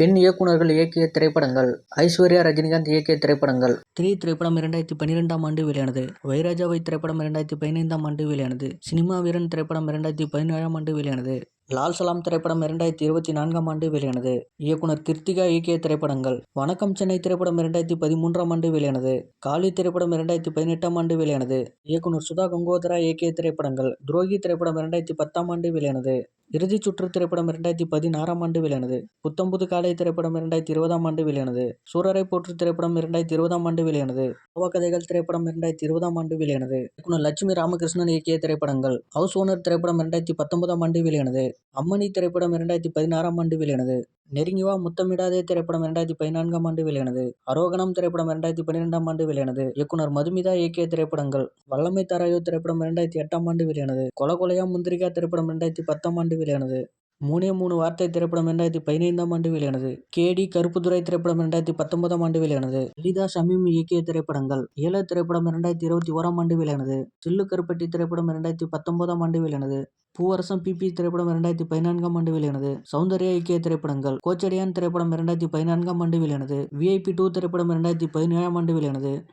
பெண் இயக்குனர்கள் இயக்கிய திரைப்படங்கள். ஐஸ்வர்யா ரஜினிகாந்த் இயக்கிய திரைப்படங்கள். திரி திரைப்படம் இரண்டாயிரத்தி பன்னிரெண்டாம் ஆண்டு வெளியானது. வைராஜாவை திரைப்படம் இரண்டாயிரத்தி பதினைந்தாம் ஆண்டு வெளியானது. சினிமா வீரன் திரைப்படம் இரண்டாயிரத்தி பதினேழாம் ஆண்டு வெளியானது. லால் சலாம் திரைப்படம் இரண்டாயிரத்தி இருபத்தி நான்காம் ஆண்டு வெளியானது. இயக்குனர் கிருத்திகா இயக்கிய திரைப்படங்கள். வணக்கம் சென்னை திரைப்படம் இரண்டாயிரத்தி பதிமூன்றாம் ஆண்டு வெளியானது. காளி திரைப்படம் இரண்டாயிரத்தி பதினெட்டாம் ஆண்டு வெளியானது. இயக்குனர் சுதா கங்கோதரா இயக்கிய திரைப்படங்கள். துரோகி திரைப்படம் இரண்டாயிரத்தி பத்தாம் ஆண்டு வெளியானது. இறுதிச் சுற்று திரைப்படம் இரண்டாயிரத்தி பதினாறாம் ஆண்டு வெளியானது. புத்தம்புது காலை திரைப்படம் இரண்டாயிரத்தி இருபதாம் ஆண்டு வெளியானது. சூரரை போற்று திரைப்படம் இரண்டாயிரத்தி இருபதாம் ஆண்டு வெளியானது. கோவா கதைகள் திரைப்படம் இரண்டாயிரத்தி இருபதாம் ஆண்டு வெளியானது. இயக்குனர் லட்சுமி ராமகிருஷ்ணன் இயக்கிய திரைப்படங்கள். ஹவுஸ் ஓனர் திரைப்படம் இரண்டாயிரத்தி பத்தொன்பதாம் ஆண்டு வெளியானது. அம்மணி திரைப்படம் இரண்டாயிரத்தி பதினாறாம் ஆண்டு வெளியானது. நெருங்கி வா முத்தமிடாதே திரைப்படம் இரண்டாயிரத்தி பதினான்காம் ஆண்டு வெளியானது. அரோகணம் திரைப்படம் இரண்டாயிரத்தி பன்னிரெண்டாம் ஆண்டு வெளியானது. இயக்குனர் மதுமிதா இயக்கிய திரைப்படங்கள் வல்லமை தாராயோ திரைப்படம் இரண்டாயிரத்தி எட்டாம் ஆண்டு வெளியானது. கொல கொலையா முந்திரிகா திரைப்படம் இரண்டாயிரத்தி பத்தாம் ஆண்டு வெளியானது. மூணே மூணு வார்த்தை திரைப்படம் இரண்டாயிரத்தி பதினைந்தாம் ஆண்டு வெளியானது. கேடி கருப்புத்துறை திரைப்படம் இரண்டாயிரத்தி பத்தொன்பதாம் ஆண்டு வெளியானது. லலிதா ஷமீம் இயக்கிய திரைப்படங்கள். ஏல திரைப்படம் இரண்டாயிரத்தி இருபத்தி ஓராம் ஆண்டு வெளியானது. சில்லு கருப்பட்டி திரைப்படம் இரண்டாயிரத்தி பத்தொன்பதாம் ஆண்டு வெளியானது. பூவரசம் பிபி திரைப்படம் இரண்டாயிரத்தி பதினான்காம் ஆண்டு வெளியானது. சௌந்தர்யா இயக்கிய திரைப்படங்கள். கோச்சடியான் திரைப்படம் இரண்டாயிரத்தி பதினான்காம் ஆண்டு வெளியானது. விஐபி டூ திரைப்படம் இரண்டாயிரத்தி பதினேழாம் ஆண்டு வெளியானது.